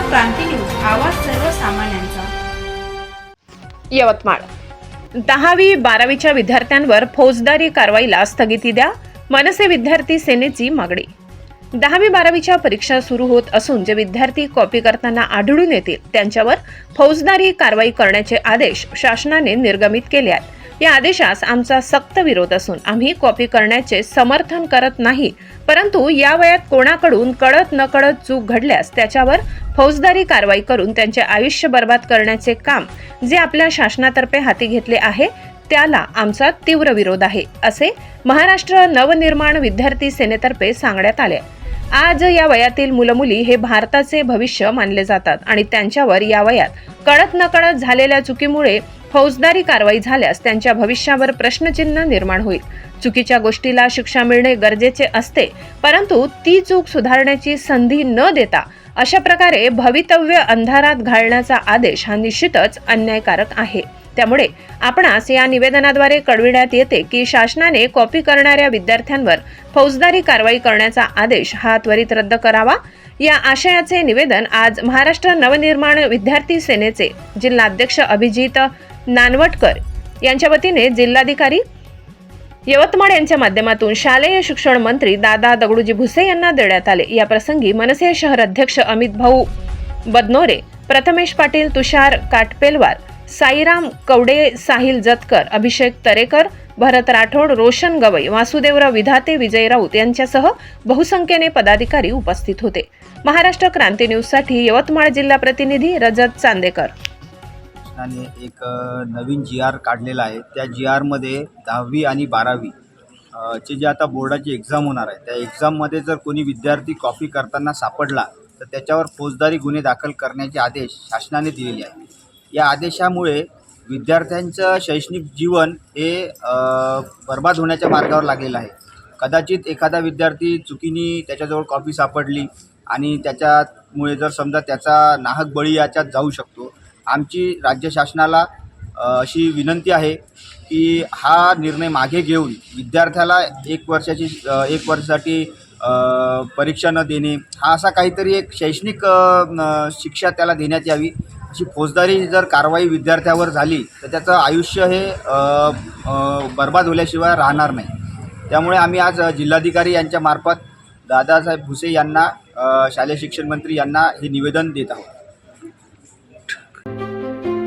क्रांती news आवाज सर्वसामान्यांचा. यवतमाळ. दहावी बारावीच्या विद्यार्थ्यांवर फौजदारी कारवाईला स्थगिती द्या मनसे विद्यार्थी सेनेची मागणी. दहावी बारावीच्या परीक्षा सुरू होत असून जे विद्यार्थी कॉपी करताना आढळून येतील त्यांच्यावर फौजदारी कारवाई करण्याचे आदेश शासनाने निर्गमित केले आहेत. या आदेशास आमचा सक्त विरोध असून आम्ही कॉपी करण्याचे समर्थन करत नाही परंतु या वयात कोणाकडून कळत नकळत चूक घडल्यास त्याच्यावर फौजदारी कारवाई करून त्यांचे आयुष्य बर्बाद करण्याचे काम जे आपल्या शासनातर्फे हाती घेतले आहे त्याला आमचा तीव्र विरोध आहे असे महाराष्ट्र नवनिर्माण विद्यार्थी सेनेतर्फे सांगण्यात आले. आज या वयातील मुलमुली हे भारताचे भविष्य मानले जातात आणि त्यांच्यावर या वयात कळत नकळत झालेल्या चुकीमुळे फौजदारी कारवाई झाल्यास त्यांच्या भविष्यावर प्रश्नचिन्ह निर्माण होईल. चुकीच्या गोष्टीला शिक्षा मिळणे गरजेचे असते परंतु ती चूक सुधारण्याची संधी न देता अशा प्रकारे भवितव्य अंधारात घालण्याचा आदेश हा निश्चितच अन्यायकारक आहे. त्यामुळे आपणास या निवेदनाद्वारे कळविण्यात येते की शासनाने कॉपी करणाऱ्या विद्यार्थ्यांवर फौजदारी कारवाई करण्याचा आदेश हा त्वरित रद्द करावा. या आशयाचे निवेदन आज महाराष्ट्र नवनिर्माण विद्यार्थी सेनेचे जिल्हाध्यक्ष अभिजित नानवटकर यांच्या वतीने जिल्हाधिकारी यवतमाळ यांच्या माध्यमातून शालेय शिक्षण मंत्री दादा दगडूजी भुसे यांना देण्यात आले. या प्रसंगी मनसे शहर अध्यक्ष अमित भाऊ बदनोरे प्रथमेश पाटील तुषार काटपेलवार साईराम कवडे साहिल जतकर अभिषेक तरेकर भरत राठोड रोशन गवई वासुदेवराव विधाते विजय राऊत यांच्यासह बहुसंख्येने पदाधिकारी उपस्थित होते. महाराष्ट्र क्रांती न्यूजसाठी यवतमाळ जिल्हा प्रतिनिधी रजत चांदेकर. शासनाने एक नवीन जी आर काढलेला आहे. त्या जी आरमध्ये दहावी आणि बारावी चे जे आता बोर्डाची एक्झाम होणार आहे त्या एक्झाममध्ये जर कोणी विद्यार्थी कॉपी करताना सापडला तर त्याच्यावर फौजदारी गुन्हे दाखल करण्याचे आदेश शासनाने दिलेले आहे या आदेशामुळे विद्यार्थ्यांचं शैक्षणिक जीवन हे बर्बाद होण्याच्या मार्गावर लागलेलं आहे. कदाचित एखादा विद्यार्थी चुकीने त्याच्याजवळ कॉपी सापडली आणि त्याच्यामुळे जर समजा त्याचा नाहक बळी याच्यात जाऊ शकतो आमची राज्य शासनाला अशी विनंती आहे की हा निर्णय मागे घेऊन विद्यार्थ्याला एक वर्षाची एक वर्षासाठी परीक्षा न देणे हा असा काहीतरी एक शैक्षणिक शिक्षा त्याला देण्यात यावी अशी फौजदारी जर कारवाई विद्यार्थ्यावर झाली तर त्याचं आयुष्य हे बर्बाद होल्याशिवाय राहणार नाही. त्यामुळे आम्ही आज जिल्हाधिकारी यांच्या मार्फत दादासाहेब भुसे यांना शालेय शिक्षण मंत्री यांना हे निवेदन देत आहोत.